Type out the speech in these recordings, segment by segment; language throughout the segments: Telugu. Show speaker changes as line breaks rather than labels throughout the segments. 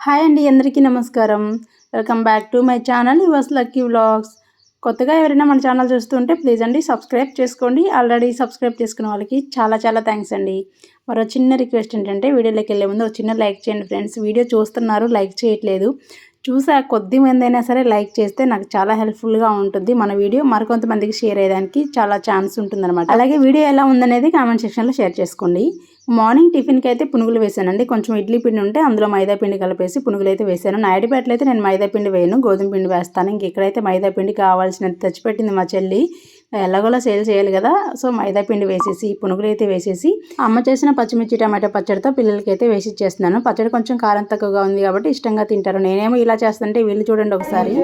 హాయ్ అండి అందరికీ నమస్కారం. Welcome back to my channel yours lucky vlogs. కొత్తగా ఎవరైనా మన ఛానల్ చూస్తుంటే ప్లీజ్ అండి సబ్స్క్రైబ్ చేసుకోండి. ఆల్రెడీ సబ్స్క్రైబ్ చేసుకున్న వాళ్ళకి చాలా చాలా థ్యాంక్స్ అండి. మరో చిన్న రిక్వెస్ట్ ఏంటంటే వీడియోలోకి వెళ్ళే ముందు ఒక చిన్న లైక్ చేయండి ఫ్రెండ్స్. వీడియో చూస్తున్నారు లైక్ చేయట్లేదు. చూసా కొద్ది మంది అయినా సరే లైక్ చేస్తే నాకు చాలా హెల్ప్ఫుల్గా ఉంటుంది. మన వీడియో మరికొంతమందికి షేర్ అయ్యడానికి చాలా ఛాన్స్ ఉంటుందన్నమాట. అలాగే వీడియో ఎలా ఉందనేది కామెంట్ సెక్షన్లో షేర్ చేసుకోండి. మార్నింగ్ టిఫిన్కి అయితే పునుగులు వేసానండి. కొంచెం ఇడ్లీ పిండి ఉంటే అందులో మైదా పిండి కలిపేసి పునుగులు అయితే వేసాను. నాయుడుపేటలో అయితే నేను మైదా పిండి వేయను గోధుమ పిండి వేస్తాను. ఇంక ఇక్కడైతే మైదా పిండి కావాల్సినంత తెచ్చిపెట్టింది మా చెల్లి. ఎలాగోలా సేల్ చేయాలి కదా సో మైదా పిండి వేసేసి పునుగులు అయితే వేసేసి అమ్మ చేసిన పచ్చిమిర్చి టమాటో పచ్చడితో పిల్లలకి అయితే వేసి ఇచ్చేస్తున్నాను. పచ్చడి కొంచెం కారం తక్కువగా ఉంది కాబట్టి ఇష్టంగా తింటారు. నేనేమో ఇలా చేస్తుంటే వీళ్ళు చూడండి ఒకసారి.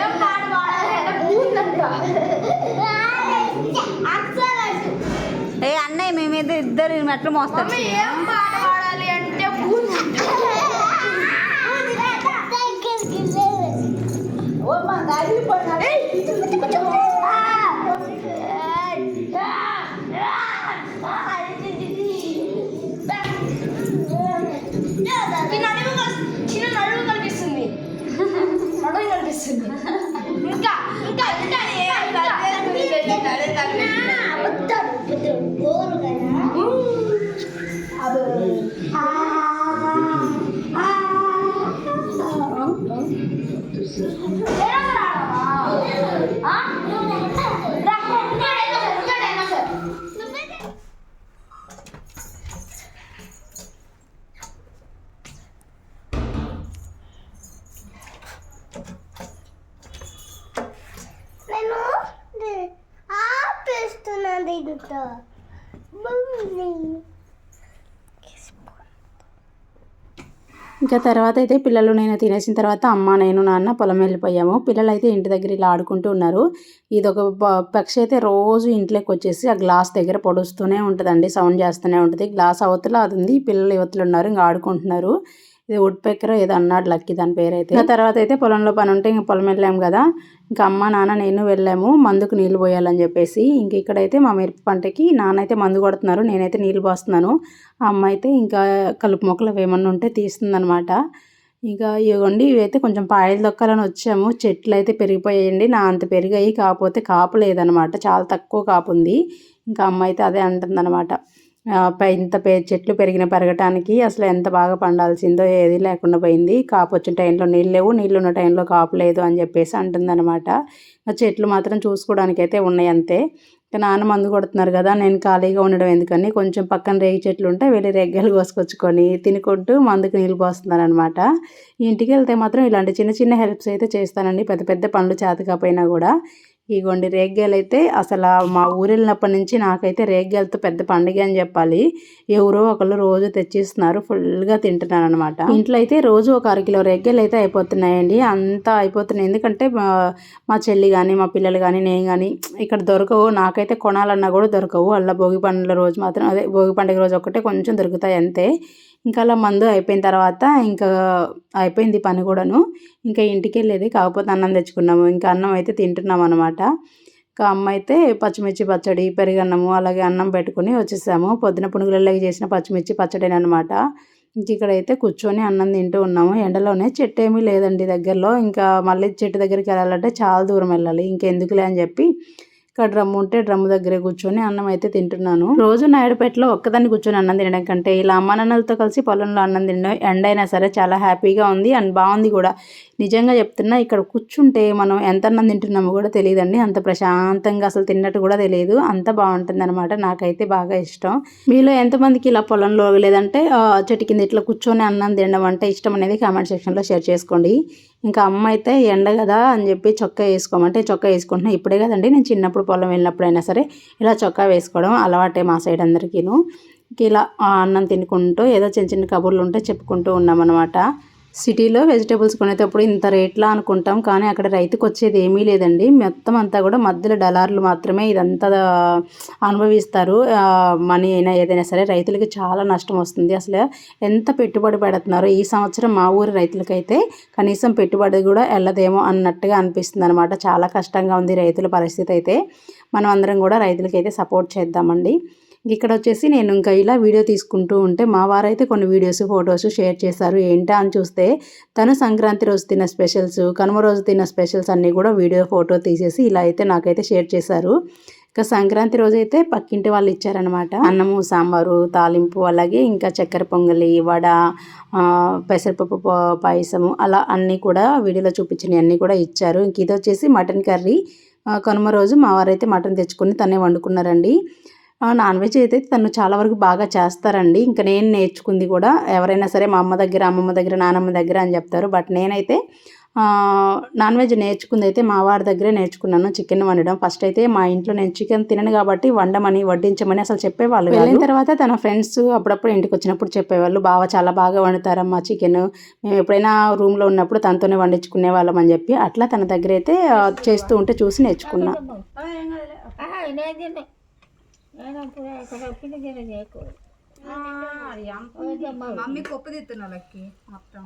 ఏం పాట పాడాలంటే పూర్ణంట
ఏ అన్నయ్య మేమైతే ఇద్దరు మెట్లు మోస్తారు.
ఏం పాట ఇంకా
తర్వాత అయితే పిల్లలు నేను తినేసిన తర్వాత అమ్మ నేను నాన్న పొలం వెళ్ళిపోయాము. పిల్లలు అయితే ఇంటి దగ్గర ఇలా ఆడుకుంటూ ఉన్నారు. ఇది ఒక పక్షి అయితే రోజు ఇంట్లోకి వచ్చేసి ఆ గ్లాస్ దగ్గర పొడుస్తూనే ఉంటుందండి. సౌండ్ చేస్తూనే ఉంటుంది. గ్లాస్ అవతల అది ఉంది. పిల్లలు యువతలు ఉన్నారు ఇంకా ఆడుకుంటున్నారు. ఇది వుడ్ పెక్కర్ ఏదో అన్నాడు లక్కీ దాని పేరు అయితే ఇంకా తర్వాత అయితే పొలంలో పని ఉంటే ఇంకా పొలం వెళ్ళాము కదా. ఇంకా అమ్మ నాన్న నేను వెళ్ళాము మందుకు నీళ్ళు పోయాలని చెప్పేసి. ఇంక ఇక్కడైతే మా మిరప పంటకి నాన్న అయితే మందు కొడుతున్నారు నేనైతే నీళ్ళు పోస్తున్నాను. అమ్మ అయితే ఇంకా కలుపు మొక్కలు ఏమన్నా ఉంటే తీస్తుందనమాట ఇంకా ఇవ్వండి ఇవైతే కొంచెం పాయలు దొక్కాలని వచ్చాము. చెట్లు అయితే పెరిగిపోయాయండి నా అంత పెరిగాయి కాకపోతే కాపు లేదనమాట చాలా తక్కువ కాపు ఉంది. ఇంకా అమ్మ అయితే అదే అంటుందన్నమాట. ఇంత పె చెట్లు పెరిగిన పెరగటానికి అసలు ఎంత బాగా పండాల్సిందో ఏది లేకుండా పోయింది. కాపు వచ్చిన టైంలో నీళ్ళు లేవు నీళ్ళు ఉన్న టైంలో కాపు లేదు అని చెప్పేసి అంటుందన్నమాట. చెట్లు మాత్రం చూసుకోవడానికి అయితే ఉన్నాయి అంతే. ఇంకా నాన్న మందు కొడుతున్నారు కదా నేను ఖాళీగా ఉండడం ఎందుకని కొంచెం పక్కన రేగి చెట్లు ఉంటే వెళ్ళి రెగ్గలు కోసుకొచ్చుకొని తినుకుంటూ మందుకు నీళ్ళు పోస్తున్నాను అనమాట ఇంటికి వెళ్తే మాత్రం ఇలాంటి చిన్న చిన్న హెల్ప్స్ అయితే చేస్తానండి. పెద్ద పెద్ద పనులు చేతకపోయినా కూడా. ఇగోండి రేగ్గాయలు అయితే అసలు మా ఊరు వెళ్ళినప్పటి నుంచి నాకైతే రేగ్గాయలతో పెద్ద పండుగ అని చెప్పాలి. ఎవరో ఒకళ్ళు రోజు తెచ్చిస్తున్నారు ఫుల్గా తింటున్నాను అనమాట ఇంట్లో అయితే రోజు ఒక అరకిలో రేగ్గాయలు అయితే అయిపోతున్నాయండి. అంతా అయిపోతున్నాయి. ఎందుకంటే మా చెల్లి కానీ మా పిల్లలు కానీ నేను కానీ ఇక్కడ దొరకవు. నాకైతే కొనాలన్నా కూడా దొరకవు. అలా భోగి పండుగ రోజు మాత్రం అదే భోగి పండుగ రోజు ఒకటే కొంచెం దొరుకుతాయి అంతే. ఇంకా అలా మందు అయిపోయిన తర్వాత ఇంకా అయిపోయింది పని కూడాను. ఇంకా ఇంటికి వెళ్ళేది కాకపోతే అన్నం తెచ్చుకున్నాము. ఇంకా అన్నం అయితే తింటున్నాం అనమాట ఇంకా అమ్మ అయితే పచ్చిమిర్చి పచ్చడి పెరుగన్నము అలాగే అన్నం పెట్టుకుని వచ్చేసాము. పొద్దున పునుగులలోకి చేసిన పచ్చిమిర్చి పచ్చడిని అనమాట ఇంకా ఇక్కడైతే కూర్చొని అన్నం తింటూ ఉన్నాము. ఎండలోనే చెట్టు ఏమీ లేదండి దగ్గరలో. ఇంకా మళ్ళీ చెట్టు దగ్గరికి వెళ్ళాలంటే చాలా దూరం వెళ్ళాలి. ఇంకెందుకులే అని చెప్పి ఇక్కడ డ్రమ్ము ఉంటే డ్రమ్ము దగ్గరే కూర్చొని అన్నం అయితే తింటున్నాను. రోజు నాయుడుపేటలో ఒక్కదాన్ని కూర్చొని అన్నం తినడం కంటే ఇలా అమ్మ నాన్నలతో కలిసి పొలంలో అన్నం తినడం ఎండ అయినా సరే చాలా హ్యాపీగా ఉంది అండ్ బాగుంది కూడా. నిజంగా చెప్తున్నా ఇక్కడ కూర్చుంటే మనం ఎంత అన్నం తింటున్నామో కూడా తెలియదండి. అంత ప్రశాంతంగా అసలు తిన్నట్టు కూడా తెలియదు. అంత బాగుంటుంది అనమాట నాకైతే బాగా ఇష్టం. మీలో ఎంతమందికి ఇలా పొలంలో లేదంటే చెట్టు కింద ఇట్లా కూర్చొని అన్నం తినడం అంటే ఇష్టం అనేది కామెంట్ సెక్షన్లో షేర్ చేసుకోండి. ఇంకా అమ్మ అయితే ఎండ కదా అని చెప్పి చొక్కా వేసుకోమంటే చొక్కా వేసుకుంటున్నా. ఇప్పుడే కదండి నేను చిన్నప్పుడు పొలం వెళ్ళినప్పుడైనా సరే ఇలా చొక్కా వేసుకోవడం అలవాటే మా సైడ్ అందరికీను. ఇలా అన్నం తినుకుంటూ ఏదో చిన్న చిన్న కబుర్లు ఉంటే చెప్పుకుంటూ ఉన్నామన్నమాట. సిటీలో వెజిటేబుల్స్ కొనేటప్పుడు ఇంత రేట్లా అనుకుంటాం కానీ అక్కడ రైతుకు వచ్చేది ఏమీ లేదండి. మొత్తం అంతా కూడా మధ్యలో డలార్లు మాత్రమే ఇదంతా అనుభవిస్తారు. మనీ అయినా ఏదైనా సరే రైతులకి చాలా నష్టం వస్తుంది. అసలు ఎంత పెట్టుబడి పెడుతున్నారు ఈ సంవత్సరం మా ఊరి రైతులకైతే కనీసం పెట్టుబడి కూడా వెళ్ళదేమో అన్నట్టుగా అనిపిస్తుంది అనమాట చాలా కష్టంగా ఉంది రైతుల పరిస్థితి అయితే. మనం అందరం కూడా రైతులకైతే సపోర్ట్ చేద్దామండి. ఇక్కడ వచ్చేసి నేను ఇంకా ఇలా వీడియో తీసుకుంటూ ఉంటే మా వారైతే కొన్ని వీడియోస్ ఫొటోస్ షేర్ చేశారు. ఏంటా అని చూస్తే తను సంక్రాంతి రోజు తిన్న స్పెషల్స్ కనుమ రోజు తిన్న స్పెషల్స్ అన్నీ కూడా వీడియో ఫోటో తీసేసి ఇలా అయితే నాకైతే షేర్ చేశారు. ఇంకా సంక్రాంతి రోజు అయితే పక్కింటి వాళ్ళు ఇచ్చారనమాట అన్నము సాంబారు తాలింపు అలాగే ఇంకా చక్కెర పొంగలి వడ పెసరపప్పు పాయసము అలా అన్నీ కూడా వీడియోలో చూపించినవి అన్నీ కూడా ఇచ్చారు. ఇంక ఇది వచ్చేసి మటన్ కర్రీ. కనుమ రోజు మా వారైతే మటన్ తెచ్చుకొని తనే వండుకున్నారండి. నాన్ వెజ్ అయితే తను చాలా వరకు బాగా చేస్తారండి. ఇంకా నేను నేర్చుకుంది కూడా ఎవరైనా సరే మా అమ్మ దగ్గర అమ్మమ్మ దగ్గర నానమ్మ దగ్గర అని చెప్తారు. బట్ నేనైతే ఆ, నాన్ వెజ్ నేర్చుకుంది అయితే మా వారి దగ్గరే నేర్చుకున్నాను. చికెన్ వండడం. ఫస్ట్ అయితే మా ఇంట్లో నేను చికెన్ తినను కాబట్టి వండమని వడ్డించమని అసలు చెప్పేవాళ్ళు వెళ్ళిన తర్వాత తన ఫ్రెండ్స్ అప్పుడప్పుడు ఇంటికి వచ్చినప్పుడు చెప్పేవాళ్ళు బావ చాలా బాగా వండుతారమ్మా చికెన్. మేము ఎప్పుడైనా రూమ్లో ఉన్నప్పుడు తనతోనే వండించుకునే వాళ్ళం అని చెప్పి అట్లా తన దగ్గర అయితే చేస్తూ ఉంటే చూసి నేర్చుకున్నా.
మమ్మీ కొప్పు తిత్తున్నా లక్కి మొత్తం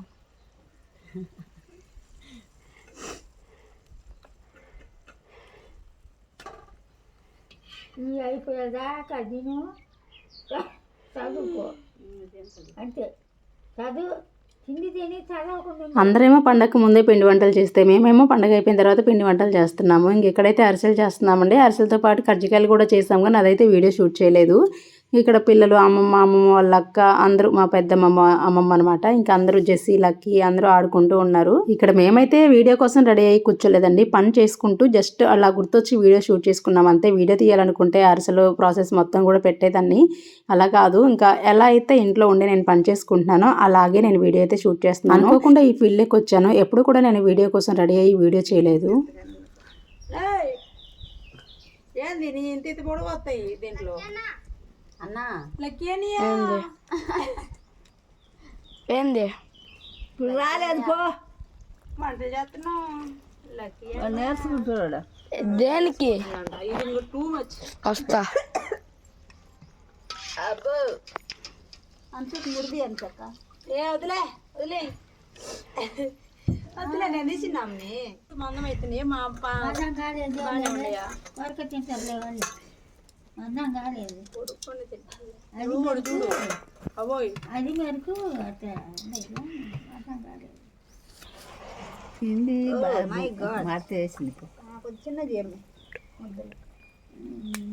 ఈ అయిపోయేదాకా తిను. చదువుకో. అంతే. చదువు.
అందరేమో పండగకు ముందే పిండి వంటలు చేస్తే మేమేమో పండగ అయిపోయిన తర్వాత పిండి వంటలు చేస్తున్నాము. ఇంక ఇక్కడైతే అరిసెలు చేస్తున్నామండి అరిసెలతో పాటు కజ్జికాయలు కూడా చేసాము కానీ అదైతే వీడియో షూట్ చేయలేదు. ఇక్కడ పిల్లలు అమ్మమ్మ అమ్మమ్మ వాళ్ళ అక్క అందరూ మా పెద్దమ్మమ్మ అమ్మమ్మ అనమాట ఇంకా అందరూ జెస్సీ లక్కీ అందరూ ఆడుకుంటూ ఉన్నారు. ఇక్కడ మేమైతే వీడియో కోసం రెడీ అయ్యి కూర్చోలేదండి. పని చేసుకుంటూ జస్ట్ అలా గుర్తొచ్చి వీడియో షూట్ చేసుకున్నాం. అంతే వీడియో తీయాలనుకుంటే అరసలు ప్రాసెస్ మొత్తం కూడా పెట్టేదాన్ని. అలా కాదు ఇంకా ఎలా అయితే ఇంట్లో ఉండి నేను పని చేసుకుంటున్నానో అలాగే నేను వీడియో అయితే షూట్ చేస్తున్నాను. అనుకోకుండా ఈ ఫీల్డ్కి వచ్చాను. ఎప్పుడు కూడా నేను వీడియో కోసం రెడీ అయ్యి వీడియో చేయలేదు.
ఏంది నీ ఇంత ఇంత పొడవు వస్తాయి దీంట్లో? అని
ఏంది?
ఇప్పుడు రాలేదు పో. వంట చేస్తున్నాం లక్కీ నేర్చుకుంటాడు
దేనికి?
ఇది టూ మచ్
వస్తా.
అబ్బో. అంతే మురిది అంతక్క ఏ వదిలే వదిలే. వదిలే నేను తీసిన అమ్మి. మందం అవుతున్నాయి మా అప్ప ఉన్నాయా
వరకు తింటారులే వాళ్ళు అన్నం కాలేదు
కొడుకొని తింటాను చూడు చూడు అవోయ్
అది వరకు అట్లా ఉన్నాయి. అన్నం కాలేదు
మై గాడ్ మార్చేసింది కొంచెం చిన్న చేయము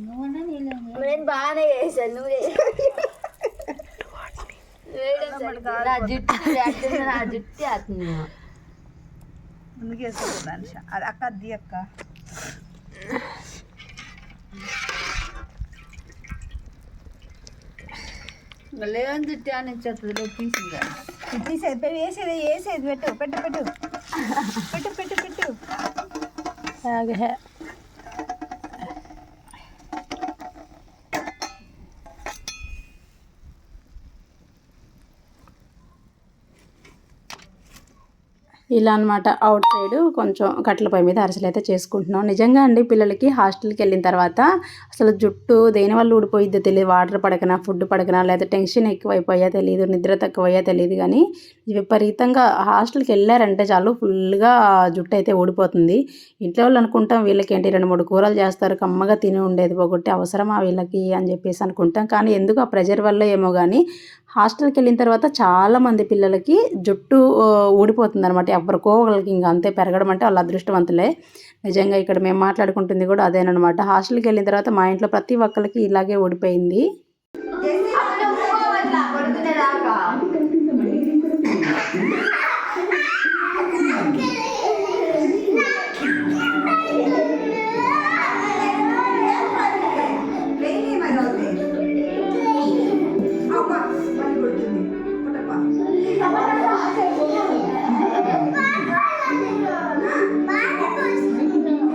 నువ్వు నీళ్ళు
నేను బాగానే చేశాను నువ్వే నా జుట్టు చేస్తుంది, నా జుట్టు చేస్తుంది
ముందుకు వేసుకోదాన్ని అది అక్క అది అక్క అని ఇచ్చేస్తుంది తీసింది తీసేది పెట్టు వేసేది వేసేది పెట్టు పెట్టు పెట్టు. పెట్టు పెట్టు పెట్టు.
ఇలా అనమాట అవుట్ సైడ్ కొంచెం కట్టెల పొయ్యి మీద అరిసెలు అయితే చేసుకుంటున్నాం. నిజంగా అండి పిల్లలకి హాస్టల్కి వెళ్ళిన తర్వాత అసలు జుట్టు దేని వల్ల ఊడిపోయిద్దో తెలియదు. వాటర్ పడకనా ఫుడ్ పడకనా లేదా టెన్షన్ ఎక్కువైపోయా తెలియదు నిద్ర తక్కువయ్యా తెలియదు కానీ విపరీతంగా హాస్టల్కి వెళ్ళారంటే చాలు ఫుల్గా జుట్టు అయితే ఊడిపోతుంది. ఇంట్లో వాళ్ళు అనుకుంటాం వీళ్ళకి ఏంటి రెండు మూడు కూరలు చేస్తారు కమ్మగా తిని ఉండేది పోగొట్టి అవసరమా వీళ్ళకి అని చెప్పేసి అనుకుంటాం. కానీ ఎందుకు ఆ ప్రెజర్ వల్ల ఏమో కానీ హాస్టల్కి వెళ్ళిన తర్వాత చాలామంది పిల్లలకి జుట్టు ఊడిపోతుంది అనమాట ఎవరికో వాళ్ళకి ఇంకా అంతే పెరగడం అంటే వాళ్ళ అదృష్టవంతులే. నిజంగా ఇక్కడ మేము మాట్లాడుకుంటుంది కూడా అదేనమాట హాస్టల్కి వెళ్ళిన తర్వాత మా ఇంట్లో ప్రతి ఒక్కరికి ఇలాగే ఊడిపోయింది.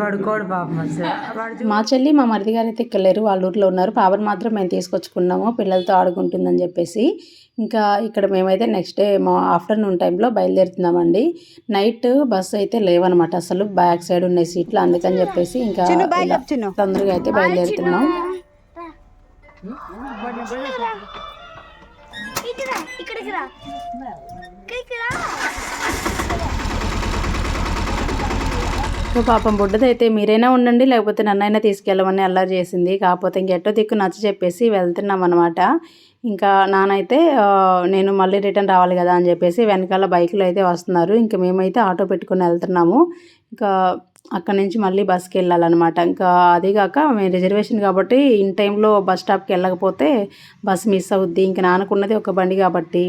పడుకోడు పాపం అసలు వాడు
మా చెల్లి మా మరిది గారు అయితే ఇక్కడ లేరు వాళ్ళ ఊర్లో ఉన్నారు. పాపను మాత్రం మేము తీసుకొచ్చుకున్నాము పిల్లలతో ఆడుకుంటుందని చెప్పేసి. ఇంకా ఇక్కడ మేమైతే నెక్స్ట్ డే మా ఆఫ్టర్నూన్ టైంలో బయలుదేరుతున్నామండి. నైట్ బస్సు అయితే లేవన్నమాట అసలు బ్యాక్ సైడ్ ఉన్నాయి సీట్లు అందుకని చెప్పేసి ఇంకా తొందరగా అయితే బయలుదేరుతున్నాం.
ఇక్కడికి రా ఇక్కడికి రా
సో పాపం బుడ్డదైతే మీరైనా ఉండండి లేకపోతే నన్నైనా తీసుకెళ్ళమని అల్లరి చేసింది. కాకపోతే ఇంకెట్టో దిక్కు నచ్చ చెప్పేసి వెళ్తున్నాం అనమాట ఇంకా నానైతే నేను మళ్ళీ రిటర్న్ రావాలి కదా అని చెప్పేసి వెనకాల బైక్లో అయితే వస్తున్నారు. ఇంకా మేమైతే ఆటో పెట్టుకుని వెళ్తున్నాము. ఇంకా అక్కడ నుంచి మళ్ళీ బస్కి వెళ్ళాలన్నమాట. ఇంకా అదిగాక మేము రిజర్వేషన్ కాబట్టి ఇన్ టైంలో బస్ స్టాప్కి వెళ్ళకపోతే బస్ మిస్ అవుద్ది. ఇంకా నాన్నకున్నది ఒక బండి కాబట్టి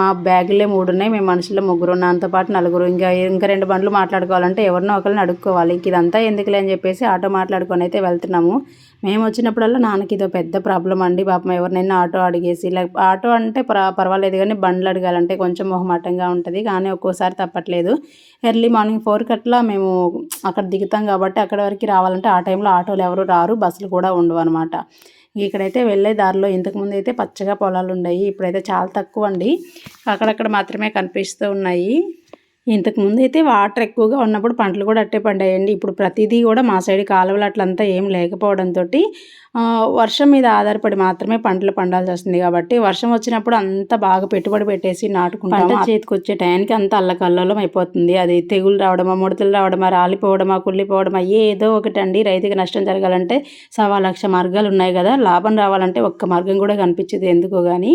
మా బ్యాగులే మూడు ఉన్నాయి మేము మనుషులు ముగ్గురు నాతో పాటు నలుగురు ఇంకా ఇంకా రెండు బండ్లు మాట్లాడుకోవాలంటే ఎవరినో ఒకరిని అడుక్కోవాలి. ఇంక ఇదంతా ఎందుకులే అని చెప్పేసి ఆటో మాట్లాడుకొని అయితే వెళ్తున్నాము. మేము వచ్చినప్పుడల్లా నాన్నకి ఇదో పెద్ద ప్రాబ్లం అండి. పాపం ఎవరినైనా ఆటో అడిగేసి లేక ఆటో అంటే పర్వాలేదు కానీ బండ్లు అడగాలంటే కొంచెం మొహమాటంగా ఉంటుంది. కానీ ఒక్కోసారి తప్పట్లేదు. ఎర్లీ మార్నింగ్ ఫోర్కి అట్లా మేము అక్కడ దిగుతాం కాబట్టి అక్కడ వరకు రావాలంటే ఆ టైంలో ఆటోలు ఎవరు రారు బస్సులు కూడా ఉండవు అనమాట ఇక్కడైతే వెళ్ళే దారిలో ఇంతకుముందు అయితే పచ్చగా పొలాలు ఉన్నాయి ఇప్పుడైతే చాలా తక్కువ అండి అక్కడక్కడ మాత్రమే కనిపిస్తూ ఉన్నాయి. ఇంతకుముందు అయితే వాటర్ ఎక్కువగా ఉన్నప్పుడు పంటలు కూడా అట్టే పండాయండి. ఇప్పుడు ప్రతిదీ కూడా మా సైడ్ కాలువలు అట్లంతా ఏం లేకపోవడంతో వర్షం మీద ఆధారపడి మాత్రమే పంటలు పండాల్సి వస్తుంది కాబట్టి వర్షం వచ్చినప్పుడు అంత బాగా పెట్టుబడి పెట్టేసి నాటుకుంటాం చేతికి వచ్చే టైంకి అంత అల్లకల్లోలం అయిపోతుంది. అది తెగులు రావడమా ముడతలు రావడమా రాలిపోవడమా కుళ్ళిపోవడమా ఏదో ఒకటి అండి రైతుకి నష్టం జరగాలంటే సవా లక్ష మార్గాలు ఉన్నాయి కదా. లాభం రావాలంటే ఒక్క మార్గం కూడా కనిపించదు ఎందుకో కానీ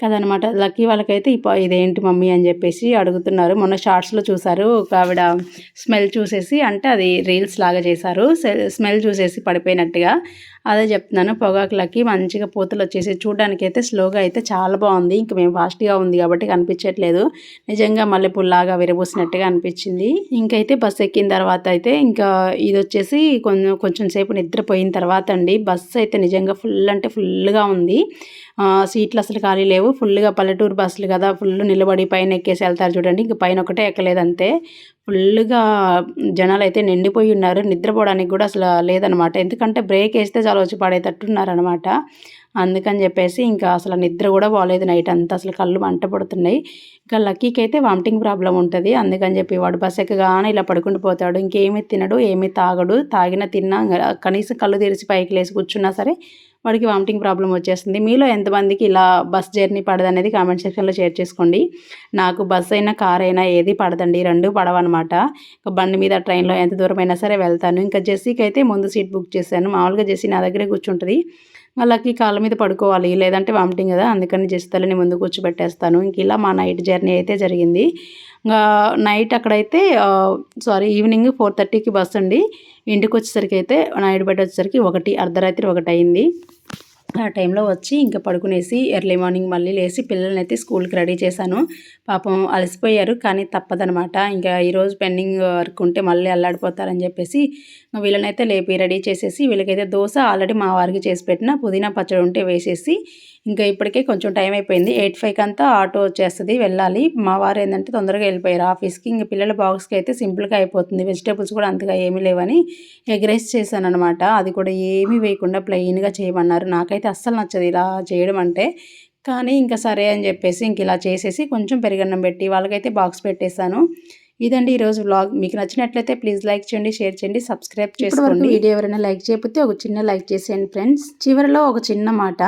కదనమాట. లక్కీ వాళ్ళకైతే ఇప్ప ఇదేంటి మమ్మీ అని చెప్పేసి అడుగుతున్నారు. మొన్న షార్ట్స్లో చూసారు ఒక ఆవిడ స్మెల్ చూసేసి అంటే అది రీల్స్ లాగా చేశారు. స్మెల్ చూసేసి పడిపోయినట్టుగా అదే చెప్తున్నాను. పొగాకులకి మంచిగా పూతలు వచ్చేసి చూడడానికి అయితే స్లోగా అయితే చాలా బాగుంది. ఇంక మేము ఫాస్ట్గా ఉంది కాబట్టి కనిపించట్లేదు. నిజంగా మల్లెపూలాగా విరబూసినట్టుగా అనిపించింది. ఇంకైతే బస్ ఎక్కిన తర్వాత అయితే ఇంకా ఇది వచ్చేసి కొంచెం కొంచెం సేపు నిద్రపోయిన తర్వాత అండి. బస్సు అయితే నిజంగా ఫుల్ అంటే ఫుల్గా ఉంది. సీట్లు అసలు ఖాళీ లేవు. ఫుల్గా పల్లెటూరు బస్సులు కదా. ఫుల్ నిలబడి పైన ఎక్కేసి వెళ్తారు చూడండి. ఇంక పైన ఒకటే ఎక్కలేదంతే. ఫుల్గా జనాలు అయితే నిండిపోయి ఉన్నారు. నిద్రపోవడానికి కూడా అసలు లేదనమాట ఎందుకంటే బ్రేక్ వేస్తే చాలా వచ్చి పడేటట్టున్నారనమాట అందుకని చెప్పేసి ఇంకా అసలు నిద్ర కూడా పోలేదు నైట్ అంతా. అసలు కళ్ళు మంట పడుతున్నాయి. ఇంకా లక్కీకి అయితే వామిటింగ్ ప్రాబ్లం ఉంటుంది. అందుకని చెప్పి వాడు బస్ ఎక్కగానే ఇలా పడుకుంటూ పోతాడు. ఇంకేమీ తినడు ఏమీ తాగడు. తాగినా తిన్నా కనీసం కళ్ళు తెరిచి పైకి లేచి కూర్చున్నా సరే వాడికి వామిటింగ్ ప్రాబ్లం వచ్చేస్తుంది. మీలో ఎంతమందికి ఇలా బస్ జర్నీ పడదనేది కామెంట్ సెక్షన్లో షేర్ చేసుకోండి. నాకు బస్ అయినా కార్ అయినా ఏది పడదండి. రెండు పడవన్నమాట. ఇంకా బండి మీద ట్రైన్లో ఎంత దూరమైనా సరే వెళ్తాను. ఇంకా జెస్సీకి అయితే ముందు సీట్ బుక్ చేశాను. మామూలుగా జెస్సీ నా దగ్గరే కూర్చుంటుంది. వాళ్ళకి కాళ్ళ మీద పడుకోవాలి లేదంటే వామిటింగ్ కదా అందుకని జెస్సీ తల్లిని ముందు కూర్చోబెట్టేస్తాను. ఇంక ఇలా మా నైట్ జర్నీ అయితే జరిగింది. ఇంకా నైట్ అక్కడైతే సారీ ఈవినింగ్ ఫోర్ థర్టీకి బస్ అండి. ఇంటికి వచ్చేసరికి అయితే నైట్ బయట వచ్చేసరికి ఒకటి అర్ధరాత్రి ఒకటి అయింది ఆ టైంలో వచ్చి ఇంకా పడుకునేసి ఎర్లీ మార్నింగ్ మళ్ళీ లేచి పిల్లల్ని అయితే స్కూల్కి రెడీ చేశాను. పాపం అలసిపోయారు కానీ తప్పదనమాట. ఇంకా ఈరోజు పెండింగ్ వర్క్ ఉంటే మళ్ళీ అల్లాడిపోతారని చెప్పేసి వీళ్ళనైతే లేపి రెడీ చేసేసి వీళ్ళకైతే దోశ ఆల్రెడీ మా వారికి చేసి పెట్టిన. పుదీనా పచ్చడి ఉంటే వేసేసి ఇంకా ఇప్పటికే కొంచెం టైం అయిపోయింది. ఎయిట్ ఫైవ్కి అంతా ఆటో వచ్చేస్తుంది వెళ్ళాలి. మా వారు ఏంటంటే తొందరగా వెళ్ళిపోయారు. ఆఫీస్కి ఇంకా పిల్లల బాక్స్కి అయితే సింపుల్గా అయిపోతుంది. వెజిటేబుల్స్ కూడా అంతగా ఏమీ లేవని ఎగ్ రైస్ చేశాను అనమాట అది కూడా ఏమీ వేయకుండా ప్లెయిన్గా చేయమన్నారు. నాకైతే అస్సలు నచ్చదు ఇలా చేయడం అంటే. కానీ ఇంకా సరే అని చెప్పేసి ఇంక ఇలా చేసేసి కొంచెం పెరుగన్నం పెట్టి వాళ్ళకైతే బాక్స్ పెట్టేశాను. ఇదండి ఈరోజు వ్లాగ్. మీకు నచ్చినట్లయితే ప్లీజ్ లైక్ చేయండి షేర్ చేయండి సబ్స్క్రైబ్ చేసుకోండి. వీడియో ఎవరైనా లైక్ చేయకపోతే ఒక చిన్న లైక్ చేసేయండి ఫ్రెండ్స్. చివరిలో ఒక చిన్న మాట.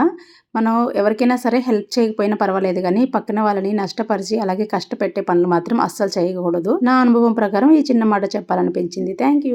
మనం ఎవరికైనా సరే హెల్ప్ చేయకపోయినా పర్వాలేదు కానీ పక్కన వాళ్ళని నష్టపరిచి అలాగే కష్టపెట్టే పనులు మాత్రం అస్సలు చేయకూడదు. నా అనుభవం ప్రకారం ఈ చిన్న మాట చెప్పాలనిపించింది. Thank you